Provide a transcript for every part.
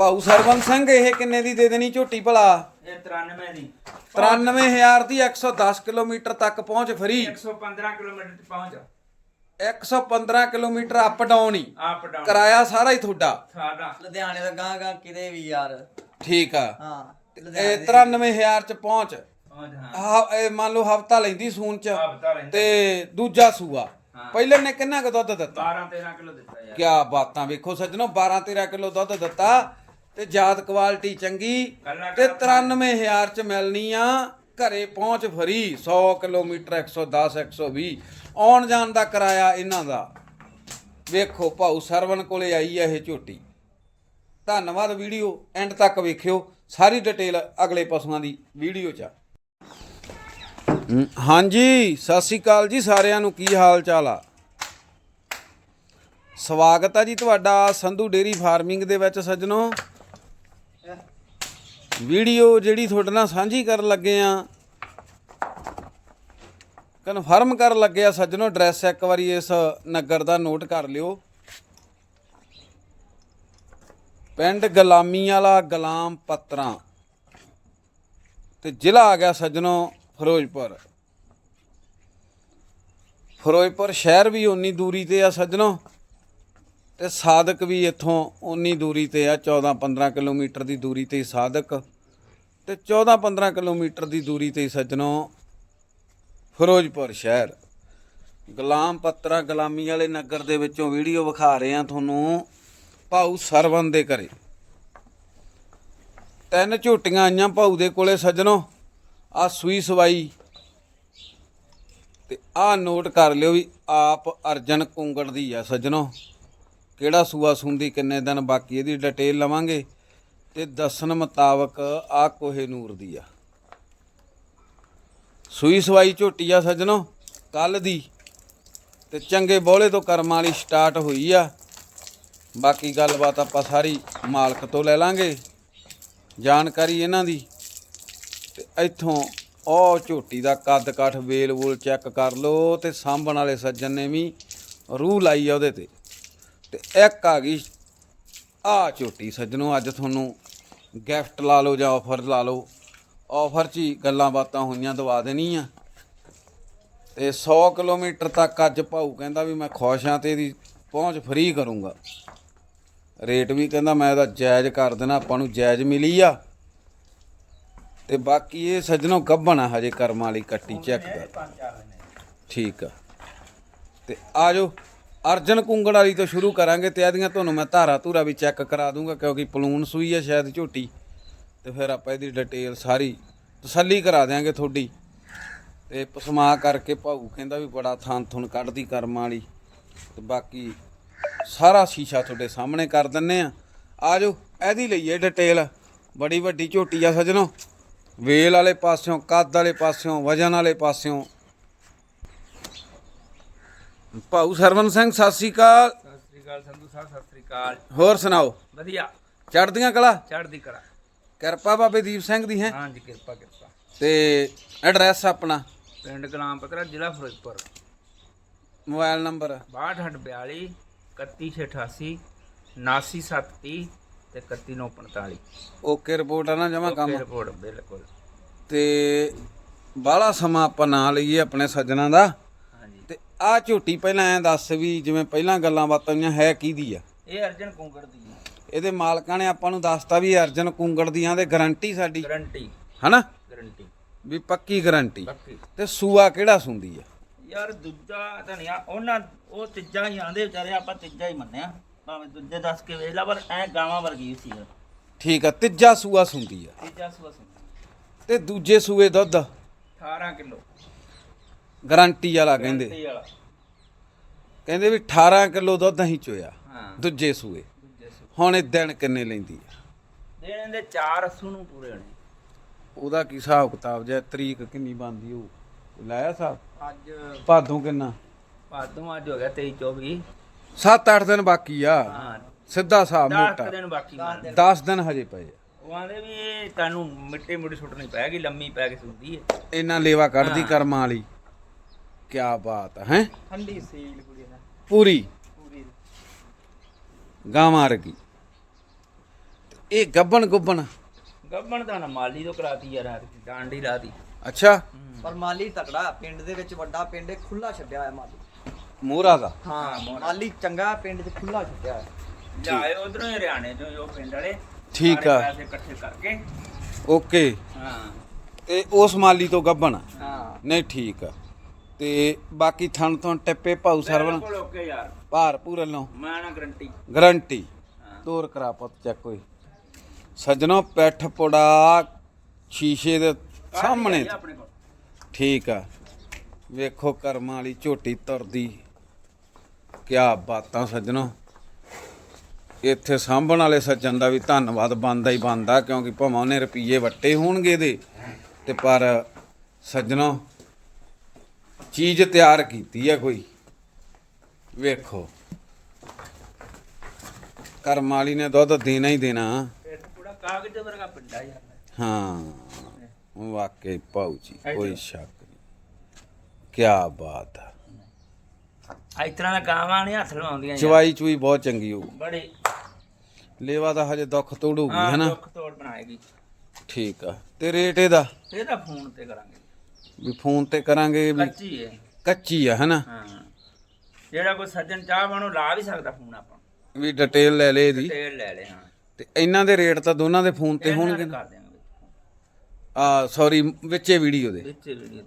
ਭਾਊ ਸਰਵਨ ਸਿੰਘ ਇਹ ਕਿੰਨੇ ਦੀ ਦੇ ਦੇਣੀ ਝੋਟੀ ਭਲਾ? ਇਹ 93 ਦੀ। 93000 ਦੀ 110 ਕਿਲੋਮੀਟਰ ਤੱਕ ਪਹੁੰਚ ਫਰੀ। 115 ਕਿਲੋਮੀਟਰ ਤੇ ਪਹੁੰਚ 115 ਕਿਲੋਮੀਟਰ ਅਪ ਡਾਊਨ ਹੀ। ਅਪ ਡਾਊਨ ਕਿਰਾਇਆ ਸਾਰਾ ਹੀ ਤੁਹਾਡਾ। ਸਾਡਾ। ਲੁਧਿਆਣੇ ਦਾ ਗਾਂ ਗਾਂ ਕਿਤੇ ਵੀ ਯਾਰ। ਠੀਕ ਆ। ਹਾਂ ਇਹ 93000 ਚ ਪਹੁੰਚ। ਹਾਂ। ਇਹ ਮੰਨ ਲਓ ਹਫਤਾ ਲੈਂਦੀ ਸੂਨ ਚ। ਤੇ ਦੂਜਾ ਸੂਆ। ਪਹਿਲੇ ਨੇ ਕਿੰਨਾ ਕੁ ਦੁੱਧ ਦਿੱਤਾ? 12 13 ਕਿਲੋ ਦਿੱਤਾ ਯਾਰ। ਕਿਆ ਬਾਤਾਂ ਵੇਖੋ ਸੱਜਣੋ 12 13 ਕਿਲੋ ਦੁੱਧ ਦਿੱਤਾ। ਤੇ ਜਾਤ ਕੁਆਲਿਟੀ ਚੰਗੀ ਤੇ 93000 ਚ ਮਿਲਣੀ ਆ ਘਰੇ ਪਹੁੰਚ ਫਰੀ 100 ਕਿਲੋਮੀਟਰ 110 120 ਆਉਣ ਜਾਣ ਦਾ ਕਿਰਾਇਆ ਇਹਨਾਂ ਦਾ। ਵੇਖੋ ਭਾਊ ਸਰਵਨ ਕੋਲੇ ਆਈ ਆ ਇਹ ਝੋਟੀ। ਧੰਨਵਾਦ ਵੀਡੀਓ ਐਂਡ ਤੱਕ ਵੇਖਿਓ। ਸਾਰੀ ਡਿਟੇਲ ਅਗਲੇ ਪਸ਼ੂਆਂ ਦੀ ਵੀਡੀਓ 'ਚ ਹਾਂਜੀ ਸਤਿ ਸ੍ਰੀ ਅਕਾਲ ਜੀ ਸਾਰਿਆਂ ਨੂੰ। ਕੀ ਹਾਲ ਚਾਲ ਆ? ਸਵਾਗਤ ਆ ਜੀ ਤੁਹਾਡਾ ਸੰਧੂ ਡੇਰੀ ਫਾਰਮਿੰਗ ਦੇ ਵਿੱਚ ਸੱਜਣੋ। ਵੀਡੀਓ ਜਿਹੜੀ ਤੁਹਾਡੇ ਨਾਲ ਸਾਂਝੀ ਕਰਨ ਲੱਗੇ ਆ ਕਨਫਰਮ ਕਰਨ ਲੱਗੇ ਆ ਸੱਜਣੋ ਐਡਰੈਸ ਇੱਕ ਵਾਰੀ ਇਸ ਨਗਰ ਦਾ ਨੋਟ ਕਰ ਲਿਓ। ਪਿੰਡ ਗੁਲਾਮੀ ਵਾਲਾ ਗੁਲਾਮ ਪੱਤਰਾਂ। ਤੇ ਜ਼ਿਲ੍ਹਾ ਆ ਗਿਆ ਸੱਜਣੋ ਫਿਰੋਜ਼ਪੁਰ। ਫਿਰੋਜ਼ਪੁਰ ਸ਼ਹਿਰ ਵੀ ਉਨੀ ਦੂਰੀ ਤੇ ਆ ਸੱਜਣੋ। ਤੇ ਸਾਧਕ ਵੀ ਇੱਥੋਂ ਉਨੀ ਦੂਰੀ ਤੇ ਆ 14 15 ਕਿਲੋਮੀਟਰ ਦੀ ਦੂਰੀ ਤੇ ਸਾਧਕ। ਸਾਦਕ ਤੇ 14 15 ਕਿਲੋਮੀਟਰ ਦੀ ਦੂਰੀ ਤੇ ਸੱਜਣੋ ਫਿਰੋਜ਼ਪੁਰ ਸ਼ਹਿਰ। ਗੁਲਾਮ ਪੱਤਰਾ ਗੁਲਾਮੀ ਵਾਲੇ ਨਗਰ ਦੇ ਵਿੱਚੋਂ ਵੀਡੀਓ ਵਿਖਾ ਰਹੇ ਆ ਤੁਹਾਨੂੰ ਭਾਊ ਸਰਵਨ ਦੇ ਘਰੇ। ਤਿੰਨ ਝੂਟੀਆਂ ਆਈਆਂ ਭਾਊ ਦੇ ਕੋਲੇ ਸੱਜਣੋ ਆ ਸੂਈ ਸਵਾਈ। ਤੇ ਆ ਨੋਟ ਕਰ ਲਿਓ ਵੀ ਆਪ ਅਰਜਨ ਕੁੰਗੜ ਦੀ ਆ ਸੱਜਣੋ। ਕਿਹੜਾ ਸੂਆ ਸੁੰਦੀ, ਕਿੰਨੇ ਦਿਨ ਬਾਕੀ ਇਹਦੀ ਡਿਟੇਲ ਲਵਾਂਗੇ ਤੇ ਦੱਸਣ ਮੁਤਾਬਕ ਆ ਕੋਹੇ ਨੂਰ ਦੀ ਆ। ਸੂਈ ਸਵਾਈ ਝੋਟੀ ਆ ਸੱਜਣੋ ਕੱਲ ਦੀ ਤੇ ਚੰਗੇ ਬੋਲੇ ਤੋਂ ਕਰਮਾਂ ਵਾਲੀ ਸਟਾਰਟ ਹੋਈ ਆ। ਬਾਕੀ ਗੱਲਬਾਤ ਆਪਾਂ ਸਾਰੀ ਮਾਲਕ ਤੋਂ ਲੈ ਲਾਂਗੇ, ਜਾਣਕਾਰੀ ਇਹਨਾਂ ਦੀ। ਤੇ ਇੱਥੋਂ ਉਹ ਝੋਟੀ ਦਾ ਕੱਦ ਕਾਠ ਵੇਲ ਵੂਲ ਚੈੱਕ ਕਰ ਲਓ ਤੇ ਸਾਂਭਣ ਵਾਲੇ ਸੱਜਣ ਨੇ ਵੀ ਰੂਹ ਲਾਈ ਆ ਉਹਦੇ ਤੇ। ਤੇ ਇੱਕ ਆ ਗਈ ਆ ਝੋਟੀ ਸੱਜਣੋ, ਅੱਜ ਤੁਹਾਨੂੰ ਗਿਫਟ ਲਾ ਲਓ ਜਾਂ ਆਫਰ ਲਾ ਲਓ। ਆਫਰ 'ਚ ਹੀ ਗੱਲਾਂ ਬਾਤਾਂ ਹੋਈਆਂ, ਦਵਾ ਦੇਣੀ ਆ ਤੇ 100 ਕਿਲੋਮੀਟਰ ਤੱਕ ਅੱਜ ਭਾਊ ਕਹਿੰਦਾ ਵੀ ਮੈਂ ਖੁਸ਼ ਹਾਂ ਤੇ ਇਹਦੀ ਪਹੁੰਚ ਫ੍ਰੀ ਕਰੂੰਗਾ। ਰੇਟ ਵੀ ਕਹਿੰਦਾ ਮੈਂ ਇਹਦਾ ਜਾਇਜ਼ ਕਰ ਦੇਣਾ, ਆਪਾਂ ਨੂੰ ਜਾਇਜ਼ ਮਿਲੀ ਆ। ਤੇ ਬਾਕੀ ਇਹ ਸੱਜਣੋ ਗੱਭਣ ਆ ਹਜੇ ਕਰਮਾਂ ਵਾਲੀ ਕੱਟੀ ਚੈੱਕ ਕਰ। ਠੀਕ ਆ। ਤੇ ਆਜੋ ਅਰਜਨ ਕੁੰਗੜ ਵਾਲੀ ਤੋਂ ਸ਼ੁਰੂ ਕਰਾਂਗੇ ਤੇ ਇਹਦੀਆਂ ਤੁਹਾਨੂੰ ਮੈਂ ਧਾਰਾ ਧੂਰਾ ਵੀ ਚੈੱਕ ਕਰਾ ਦੂੰਗਾ, ਕਿਉਂਕਿ ਪਲੂਨ ਸੂਈ ਹੈ ਸ਼ਾਇਦ ਝੋਟੀ। ਤੇ ਫਿਰ ਆਪਾਂ ਇਹਦੀ ਡਿਟੇਲ ਸਾਰੀ ਤਸੱਲੀ ਕਰਾ ਦਿਆਂਗੇ ਤੁਹਾਡੀ। ਤੇ ਪਸਮਾ ਕਰਕੇ ਭਾਊ ਕਹਿੰਦਾ ਵੀ ਬੜਾ ਥਾਂ ਥੁਣ ਕੱਢਦੀ ਕਰਮਾਂ ਵਾਲੀ। ਤੇ ਬਾਕੀ ਸਾਰਾ ਸ਼ੀਸ਼ਾ ਤੁਹਾਡੇ ਸਾਹਮਣੇ ਕਰ ਦਿੰਨੇ ਆ। ਆਜੋ ਇਹਦੀ ਲਈਏ ਡਿਟੇਲ ਬੜੀ ਵੱਡੀ ਝੋਟੀ ਆ ਸਜਣੋ। ਵੇਲ ਵਾਲੇ ਪਾਸਿਓਂ, ਕੱਦ ਵਾਲੇ ਪਾਸਿਓਂ, ਵਜਨ ਵਾਲੇ ਪਾਸਿਓਂ। ਭਾਊ ਸਰਵਨ ਸਿੰਘ ਸਤਿ ਸ੍ਰੀ ਅਕਾਲ। ਸਤਿ ਸ੍ਰੀ ਅਕਾਲ ਸੰਧੂ ਸਾਹਿਬ ਸਤਿ ਸ੍ਰੀ ਅਕਾਲ। ਹੋਰ ਸੁਣਾਓ? ਵਧੀਆ। ਚੜ੍ਹਦੀਆਂ ਕਲਾ? ਚੜ੍ਹਦੀ ਕਲਾ। ਕਿਰਪਾ ਬਾਬੇ ਦੀਪ ਸਿੰਘ ਦੀ ਹੈ। ਹਾਂਜੀ ਕਿਰਪਾ ਕਿਰਪਾ। ਤੇ ਐਡਰੈਸ ਆਪਣਾ? ਪਿੰਡ ਗੁਲਾਮ ਪਤਰਾ ਜ਼ਿਲ੍ਹਾ ਫਿਰੋਜ਼ਪੁਰ। Mobile number? 6242 31688 99730 ਤੇ 31945 ਓਕੇ ਰਿਪੋਰਟ ਆ ਨਾ ਜਮਾ ਕੰਮ। ਰਿਪੋਰਟ ਬਿਲਕੁਲ। ਤੇ ਬਾਹਲਾ ਸਮਾਂ ਆਪਾਂ ਨਾ ਲਈਏ ਆਪਣੇ ਸੱਜਣਾ ਦਾ। ਆ ਝੋਟੀ ਪਹਿਲਾਂ ਐ ਦੱਸ ਵੀ ਜਿਵੇਂ ਪਹਿਲਾਂ ਗੱਲਾਂ ਬਾਤਾਂ ਹੋਈਆਂ ਹੈ ਕਿਹਦੀ ਆ? ਇਹ ਅਰਜਨ ਕੁੰਗੜ ਦੀ ਇਹਦੇ ਮਾਲਕਾਂ ਨੇ ਆਪਾਂ ਨੂੰ ਦੱਸਤਾ ਵੀ ਇਹ ਅਰਜਨ ਕੁੰਗੜ ਦੀਆਂ ਤੇ ਗਾਰੰਟੀ ਸਾਡੀ। ਗਰੰਟੀ। ਹਨਾ? ਗਰੰਟੀ। ਵੀ ਪੱਕੀ ਗਾਰੰਟੀ। ਪੱਕੀ। ਤੇ ਸੂਆ ਕਿਹੜਾ ਸੁੰਦੀ ਆ? ਯਾਰ ਦੂਜਾ ਧਨੀਆ ਉਹਨਾਂ ਉਹ ਤੀਜਾ ਹੀ ਆਂਦੇ ਵਿਚਾਰੇ ਆਪਾਂ ਤੀਜਾ ਹੀ ਮੰਨਿਆ। ਭਾਵੇਂ ਦੂਜੇ ਦੱਸ ਕੇ ਵੇਖ ਲਾ ਪਰ ਐ ਗਾਵਾਂ ਵਰਗੀ ਸੀ ਯਾਰ ਠੀਕ ਆ ਤੀਜਾ ਸੂਆ ਸੁੰਦੀ ਆ। ਤੀਜਾ ਸੁਆ ਸੀ ਤੇ ਦੂਜੇ ਸੂਏ ਦੁੱਧ? 18 ਕਿਲੋ। ਗਾਰੰਟੀ ਵਾਲਾ ਕਹਿੰਦੇ। ਗਰੰਟੀ ਵਾਲਾ। ਕਹਿੰਦੇ ਵੀ 18 ਕਿਲੋ ਦੁੱਧ ਅਸੀਂ ਚੋਇਆ ਹਾਂ। ਦੂਜੇ ਸੂਏ। ਦੂਜੇ ਹੁਣ ਇਹ ਦਿਨ ਕਿੰਨੇ ਲੈਂਦੀ ਆ? ਦੇਣ ਦੇ ਚਾਰ ਅਸੂ ਨੂੰ ਪੂਰੇ ਹੋਣੇ। ਉਹਦਾ ਕੀ ਹਿਸਾਬ ਕਿਤਾਬ ਜੇ ਤਰੀਕ ਕਿੰਨੀ ਬਣਦੀ ਉਹ ਲਾਇਆ ਸਾਹਿਬ ਅੱਜ ਭਾਦੋਂ ਕਿੰਨਾ? ਭਾਦੋਂ ਅੱਜ ਹੋ ਗਿਆ 23 24 7-8 ਦਿਨ ਬਾਕੀ ਆ। ਹਾਂ। ਸਿੱਧਾ 10 ਮੋਟਾ। ਦਿਨ ਬਾਕੀ ਨੇ। 10 ਦਿਨ ਹਜੇ ਪਏ ਆ। ਉਹ ਆਂਦੇ ਵੀ ਇਹ ਤੁਹਾਨੂੰ ਮਿੱਟੀ ਮੁੱਟੀ ਸੁੱਟਣੀ ਪੈਗੀ ਲੰਮੀ ਪੈ ਕੇ ਸੁਣਦੀ ਹੈ ਇਹਨਾਂ ਲੇਵਾ ਕੱਢਦੀ ਕਰਮਾਂ ਵਾਲੀ। ਕੀ ਬਾਤ ਹੈ? ਠੰਡੀ ਸੀਲ ਕੁੜੀ। ਪੂਰੀ। ਗਾਵਾਂ ਵਰਗੀ ਇਹ ਗੱਬਣ ਗੁੱਬਣ। ਗੱਬਣ ਤਾਂ ਨਾ ਮਾਲੀ ਤੋਂ ਕਰਾਤੀ ਯਾਰ ਡਾਂਡੀ ਲਾਤੀ ਅੱਛਾ। ਪਰ ਮਾਲੀ ਤਕੜਾ ਪਿੰਡ ਦੇ ਵਿੱਚ ਵੱਡਾ ਪਿੰਡ ਹੈ ਖੁੱਲਾ ਛੱਡਿਆ ਹੋਇਆ ਮਾਲੀ। ਮੋਹਰਾ ਦਾ। ਹਾਂ ਮਾਲੀ ਚੰਗਾ ਪਿੰਡ 'ਚ ਖੁੱਲਾ ਛੱਡਿਆ ਹੋਇਆ। ਜਾਏ ਉਧਰੋਂ ਹਰਿਆਣੇ ਤੋਂ ਉਹ ਪਿੰਡ ਵਾਲੇ। ਠੀਕ ਆ। ਪੈਸੇ ਇਕੱਠੇ ਕਰਕੇ। ਓਕੇ। ਹਾਂ। ਤੇ ਉਸ ਮਾਲੀ ਤੋਂ ਗੱਬਣ। ਹਾਂ। ਨਹੀਂ ਠੀਕ ਆ। ਤੇ ਬਾਕੀ ਥਣ ਤੋਂ ਟੱਪੇ ਭਾਊ ਸਰਵਣ। ਬਿਲਕੁਲ ਓਕੇ ਯਾਰ। ਭਾਰ ਪੂਰਨ ਲਓ ਮੈਂ ਨਾ ਗਰੰਟੀ ਗਰੰਟੀ ਤੋਰ ਕਰਾ ਪੁੱਤ ਚੱਕ ਓਏ। ਸੱਜਣੋ ਪੈਠ ਪੋੜਾ ਸ਼ੀਸ਼ੇ ਦੇ ਸਾਹਮਣੇ। ਆਪਣੇ ਕੋਲ। ਠੀਕ ਆ। ਵੇਖੋ ਕਰਮਾਂ ਵਾਲੀ ਝੋਟੀ ਤੁਰਦੀ। ਕਿਆ ਬਾਤਾਂ ਸੱਜਣੋ। ਇੱਥੇ ਸਾਂਭਣ ਵਾਲੇ ਸੱਜਣ ਦਾ ਵੀ ਧੰਨਵਾਦ ਬਣਦਾ ਹੀ ਬਣਦਾ ਕਿਉਂਕਿ ਭਾਵੇਂ ਉਹਨੇ ਰੁਪਈਏ ਵੱਟੇ ਹੋਣਗੇ ਦੇ ਤੇ ਪਰ ਸੱਜਣੋ ਚੀਜ਼ ਤਿਆਰ ਕੀਤੀ ਆ ਕੋਈ। ਵੇਖੋ। ਕਰਮ ਵਾਲੀ ਨੇ ਦੁੱਧ ਦੇਣਾ ਹੀ ਦੇਣਾ। ਪੂਰਾ ਕਾਗਜ਼ ਵਰਗਾ ਪਿੰਡਾ ਯਾਰ ਹਾਂ ਵਾਕਈ ਭਾਊ ਜੀ ਕੋਈ ਸ਼ੱਕ ਨਹੀਂ। ਕਿਆ ਬਾਤ ਹੈ ਇਸ ਤਰ੍ਹਾਂ ਦਾ ਗਾਵਾਂ ਨਹੀਂ ਹੱਥ ਲਵਾਉਂਦੀਆਂ ਯਾਰ। ਚਵਾਈ ਚੁਈ ਬਹੁਤ ਚੰਗੀ ਹੋਊ। ਬੜੀ। ਲੇਵਾ ਦਾ ਹਜੇ ਦੁੱਖ ਤੋੜੂਗੀ ਹਾਂ ਹੈਨਾ? ਦੁੱਖ ਤੋੜ ਬਣਾਏਗੀ। ਠੀਕ ਆ। ਤੇ ਰੇਟ ਇਹਦਾ? ਇਹਦਾ ਫੋਨ ਤੇ ਕਰਾਂਗੇ। ਵੀ ਫੋਨ ਤੇ ਕਰਾਂਗੇ ਵੀ ਕੱਚੀ ਹੈ ਕੱਚੀ ਆ ਹੈਨਾ? ਹਾਂ। ਜਿਹੜਾ ਕੋਈ ਸੱਜਣ ਚਾਹ ਬਣੋ ਲਾ ਵੀ ਸਕਦਾ ਫੋਨ ਆਪਾਂ ਵੀ ਡਿਟੇਲ ਲੈ ਲੈ ਇਹਦੀ। ਤੇਲ ਲੈ ਲੈ ਹਾਂ। ਤੇ ਇਹਨਾਂ ਦੇ ਰੇਟ ਤਾਂ ਦੋਨਾਂ ਦੇ ਫੋਨ ਤੇ ਹੋਣਗੇ ਕਰ ਦਿਆਂਗੇ ਆ ਸੌਰੀ ਵਿੱਚੇ ਵੀਡੀਓ ਦੇ। ਵਿੱਚ ਵੀਡੀਓ।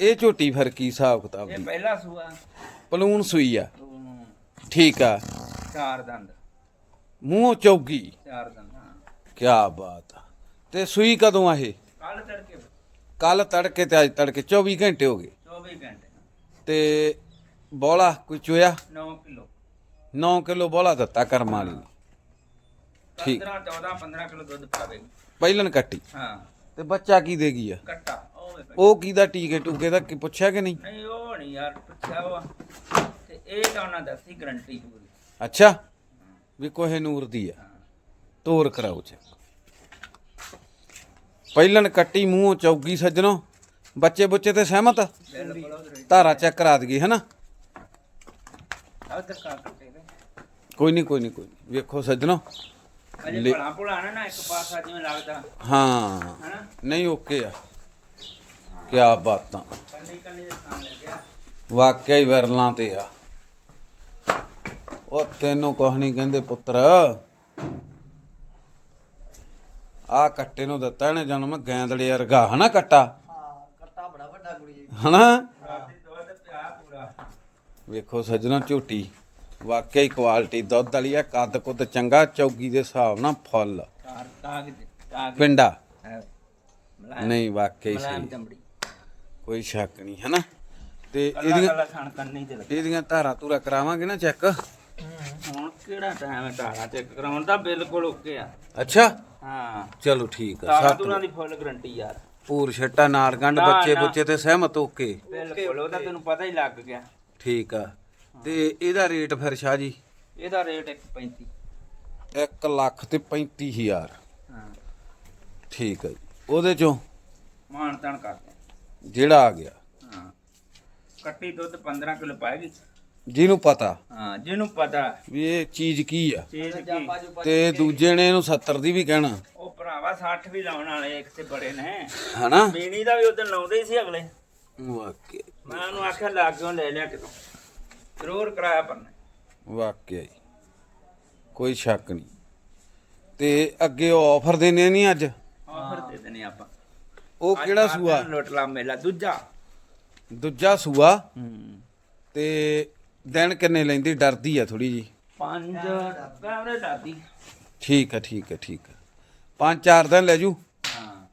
ਇਹ ਝੋਟੀ ਫਿਰ ਕੀ ਹਿਸਾਬ ਕਿਤਾਬ ਇਹ ਦੀ? ਪਹਿਲਾ ਸੂਆ। ਪਲੂਨ ਸੂਈ ਆ। ਠੀਕ ਆ। ਚਾਰ ਦੰਦ। ਮੂੰਹ ਚੌਗੀ। ਚਾਰ ਦੰਦ ਹਾਂ। ਕਿਆ ਬਾਤ ਆ। ਤੇ ਸੂਈ ਕਦੋਂ ਆ ਇਹ? ਕੱਲ ਤੜਕੇ ਕੱਲ ਤੜਕੇ ਤੇ ਅੱਜ ਤੜਕੇ 24 ਘੰਟੇ ਹੋ ਗਏ। 24 ਘੰਟੇ। ਤੇ ਬੋਲਾ ਕੋਈ ਚੋਇਆ? 9 ਕਿਲੋ। 9 ਕਿਲੋ ਬੋਲਾ ਦਿੱਤਾ ਕਰਮ ਵਾਲੀ ਠੀਕ। 15 14 15 ਕਿਲੋ ਦੁੱਧ ਪਾਵੇਗੀ ਪਹਿਲਨ ਕੱਟੀ। ਹਾਂ। ਤੇ ਬੱਚਾ ਕੀ ਦੇਗੀ ਆ? ਕੱਟਾ ਉਹ ਕਿਹਦਾ ਟੀਕੇ ਟੂਕੇ ਦਾ ਕੀ ਪੁੱਛਿਆ ਕਿ ਨਹੀਂ? ਨਹੀਂ ਉਹ ਨਹੀਂ ਯਾਰ ਪੁੱਛਿਆ ਵਾ। ਤੇ ਇਹ ਤਾਂ ਉਹਨਾਂ ਦੱਸੀ ਗਰੰਟੀ ਪੂਰੀ। ਅੱਛਾ। ਵੀ ਕੋਹੇ ਨੂਰ ਦੀ ਆ। ਤੋਰ ਕਰਾਓ ਚ ਪਹਿਲਨ ਕੱਟੀ ਮੂੰਹੋਂ ਚੌਗੀ ਸੱਜਣੋ। ਬੱਚੇ ਬੁੱਚੇ ਤੇ ਸਹਿਮਤ? ਧਾਰਾ ਚੈੱਕ ਕਰਾ ਦਈਏ ਹਨਾ? ਕਾ ਕੋਈ ਨਹੀਂ ਕੋਈ ਨਹੀਂ ਕੋਈ ਨੀ। ਵੇਖੋ ਸੱਜਣੋ। ਅਜੇ ਭਲਾ ਭੁਲਾ ਨਾ ਇੱਕ ਪਾਸਾ ਜਿਵੇਂ ਲੱਗਦਾ। ਹਾਂ। ਨਹੀਂ ਓਕੇ ਆ। ਕਿਆ ਬਾਤਾਂ। ਵਾਕਿਆ ਹੀ ਵਿਰਲਾਂ ਤੇ ਆ। ਉਹ ਤੈਨੂੰ ਕੁਛ ਨਹੀਂ ਕਹਿੰਦੇ ਪੁੱਤਰ। ਆ ਕੱਟੇ ਨੂੰ ਦਿੱਤਾ ਇਹਨੇ ਜਨਮ ਗੈਂਦੜੇ ਵਰਗਾ ਹਨਾ ਕੱਟਾ? ਹਾਂ ਕੱਟਾ ਬੜਾ ਵੱਡਾ ਕੁੜੀ ਹਨਾ? ਰਾਤੀ ਦੁੱਧ ਪਿਆ ਪੂਰਾ। ਵੇਖੋ ਸੱਜਣਾ ਝੋਟੀ ਵਾਕਿਆ ਹੀ ਕੁਆਲਿਟੀ ਦੁੱਧ ਵਾਲੀ ਆ ਕੱਦ ਕੁੱਦ ਚੰਗਾ ਚੌਗੀ ਦੇ ਹਿਸਾਬ ਨਾਲ ਫੁੱਲ। ਪਿੰਡਾ? ਨਹੀਂ ਵਾਕਿਆ ਹੀ ਸਹੀ। ਕੋਈ ਸ਼ੱਕ ਨਹੀਂ ਹਨਾ? ਤੇ ਇਹਦੀਆਂ ਇਹਦੀਆਂ ਧਾਰਾਂ ਧੂਰਾ ਕਰਾਵਾਂਗੇ ਨਾ ਚੈੱਕ? ਹੁਣ ਕਿਹੜਾ ਟਾਈਮ ਹੈ ਧਾਰਾ ਚੈੱਕ ਕਰਾਉਣ? ਦਾ ਬਿਲਕੁਲ ਓਕੇ ਆ। ਅੱਛਾ। ਹਾਂ। ਚਲੋ ਠੀਕ ਆ ਧਾਰਾ ਸੱਤ ਦੂਰਾਂ ਦੀ ਫੁੱਲ ਗਰੰਟੀ ਯਾਰ ਪੂਰ ਛੱਟਾ ਨਾਰਗੰਡ ਨਾ, ਬੱਚੇ ਨਾ। ਬੁੱਚੇ ਤੇ ਸਹਿਮਤ ਓਕੇ ਬਿਲਕੁਲ ਉਹ ਤਾਂ ਤੈਨੂੰ ਪਤਾ ਹੀ ਲੱਗ ਗਿਆ। ਠੀਕ ਆ। ਤੇ ਇਹਦਾ ਰੇਟ ਫਿਰ ਸ਼ਾਹ ਜੀ? ਇਹਦਾ ਰੇਟ 135 1 ਲੱਖ ਤੇ 35000 ਹਾਂ। ਠੀਕ ਆ ਜੀ। ਉਹਦੇ ਚੋਂ? ਮਾਨ ਤਾਨ ਕਰਦੇ ਜਿਹੜਾ ਆ ਗਿਆ। ਹਾਂ। ਕੱਟੀ ਦੁੱਧ 15 ਕਿਲੋ ਪਾਏਗੀ। ਜਿਹਨੂੰ ਪਤਾ ਹਾਂ ਜਿਹਨੂੰ ਪਤਾ। ਵੀ ਇਹ ਚੀਜ਼ ਕੀ ਆ। ਚੀਜ਼ ਕੀ? ਤੇ ਦੂਜੇ ਨੇ ਇਹਨੂੰ 70 ਦੀ ਵੀ ਕਹਿਣਾ। ਉਹ ਭਰਾਵਾ 60 ਵੀ ਲਾਉਣ ਵਾਲੇ ਇੱਕ ਤੇ ਬੜੇ ਨੇ। ਹਨਾ? ਬੀਣੀ ਦਾ ਵੀ ਉਦੋਂ ਲਾਉਂਦੇ ਸੀ ਅਗਲੇ। ਵਾਕਿਆ ਮੈਂ ਉਹਨੂੰ ਆਖਿਆ ਲਾਗਿਓ ਲੈ ਲਿਆ ਕਿਤੋਂ। ਜ਼ਰੂਰ ਕਰਾਇਆ ਪਰਨੇ ਵਾਕਿਆ ਹੀ ਕੋਈ ਸ਼ੱਕ ਨਹੀਂ। ਤੇ ਅੱਗੇ ਆਫਰ ਦੇਣੇ ਨਹੀਂ ਅੱਜ? ਆਫਰ ਦੇ ਦੇਣੇ ਆਪਾਂ। ਉਹ ਕਿਹੜਾ ਸੂਆ? ਲੋਟਲਾ ਮੇਲਾ ਦੂਜਾ। ਦੂਜਾ ਸੂਆ? ਹੂੰ। ਤੇ ਦਿਨ ਕਿੰਨੇ ਲੈਂਦੀ? ਡਰਦੀ ਆ ਥੋੜੀ ਜੀ ਪੰਜ ਕੈਮਰੇ ਦਾਦੀ ਠੀਕ ਆ ਠੀਕ ਆ ਠੀਕ ਆ। ਪੰਜ ਚਾਰ ਦਿਨ ਲੈ ਜੂ? ਹਾਂ।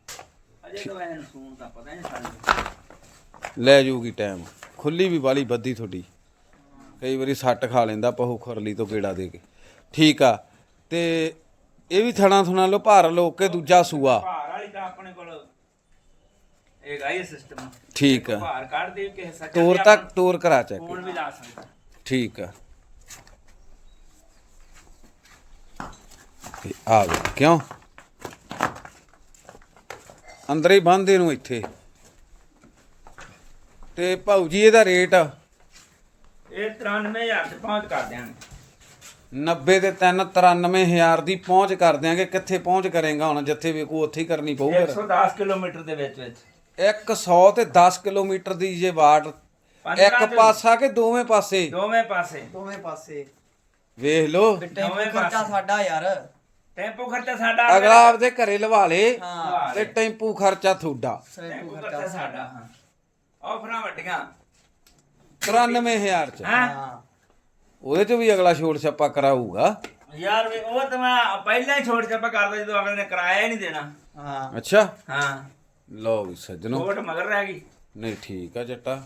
ਅਜੇ ਤਾਂ ਵੈਸੇ ਸੂਨ ਤਾਂ ਪਤਾ ਨਹੀਂ ਸਾਨੂੰ। ਲੈ ਜੂਗੀ ਟਾਈਮ। ਖੁੱਲੀ ਵੀ ਵਾਲੀ ਬੱਦੀ ਤੁਹਾਡੀ। ਕਈ ਵਾਰੀ ਸੱਟ ਖਾ ਲੈਂਦਾ ਪਹੂ ਖੁਰਲੀ ਤੋਂ ਕੀੜਾ ਦੇ ਕੇ। ਠੀਕ ਆ। ਤੇ ਇਹ ਵੀ ਥਣਾ ਥਣਾ ਲੋ ਭਾਰ ਲੋ ਕੇ ਦੂਜਾ ਸੂਆ? ਭਾਰ ਵਾਲੀ ਤਾਂ ਆਪਣੇ ਕੋਲ ਇਹ ਗਾਈ ਸਿਸਟਮ ਠੀਕ ਆ। ਭਾਰ ਕੱਢ ਦੇ ਕਿਸੇ ਸੱਜਣ ਟੋਰ ਤੱਕ ਟੋਰ ਕਰਾ ਚੱਕ। ਫੋਨ ਵੀ ਲਾ ਸਕਦਾ। ਠੀਕ ਆ। ਤੇ ਆ ਵੇ ਕਿਉਂ? ਅੰਦਰ ਹੀ ਬੰਦੇ ਨੂੰ ਇੱਥੇ। ਤੇ ਭਾਊ ਜੀ ਇਹਦਾ ਰੇਟ ਇਹ 93000 ਚ ਪਹੁੰਚ ਕਰ ਦਿਆਂਗੇ। 90 ਤੇ 3 93000 ਦੀ ਪਹੁੰਚ ਕਰ ਦਿਆਂਗੇ। ਕਿੱਥੇ ਪਹੁੰਚ ਕਰੇਗਾ ਹੁਣ ਜਿੱਥੇ ਵੀ ਕੋ ਉੱਥੇ ਹੀ ਕਰਨੀ ਪਊ ਫਿਰ? 110 ਕਿਲੋਮੀਟਰ ਦੇ ਵਿੱਚ ਵਿੱਚ। 100 ਤੇ 10 ਕਿਲੋਮੀਟਰ ਦੀ ਜੇ ਵਾਟ ਇੱਕ ਪਾਸਾ ਕਿ ਦੋਵੇਂ ਪਾਸੇ? ਦੋਵੇਂ ਪਾਸੇ। ਦੋਵੇਂ ਪਾਸੇ। ਵੇਖ ਲਓ। ਦੋਵੇਂ ਖਰਚਾ ਪਾਸੇ। ਸਾਡਾ ਯਾਰ। ਟੈਂਪੂ ਖਰਚਾ ਸਾਡਾ ਅਗਲਾ ਆਪਦੇ ਘਰੇ ਲਵਾ ਲੇ ਹਾਂ। ਤੇ ਟੈਂਪੂ ਖਰਚਾ ਤੁਹਾਡਾ। ਟੈਂਪੂ ਟੈਂਪੂ ਖਰਚਾ ਖਰਚਾ ਸਾਡਾ ਹਾਂ। ਆਫਰਾਂ ਵੱਡੀਆਂ। 93000 ਚ। ਹਾਂ? ਉਹਦੇ ਚ ਵੀ ਅਗਲਾ ਛੋੜ ਛੱਪਾ ਕਰਾਊਗਾ। ਯਾਰ ਵੀ ਉਹ ਤਾਂ ਮੈਂ ਪਹਿਲਾਂ ਹੀ ਛੋਟ ਛੱਪਾ ਕਰਦਾ ਜਦੋਂ ਅਗਲੇ ਨੇ ਕਿਰਾਇਆ ਹੀ ਨਹੀਂ ਦੇਣਾ। ਹਾਂ। ਅੱਛਾ। ਹਾਂ। ਲਓ ਵੀ ਸੱਜਣੋ। ਛੋਟ ਮਗਰ ਰਹਿ ਗਈ। ਨਹੀਂ ਠੀਕ ਆ ਜੱਟਾ।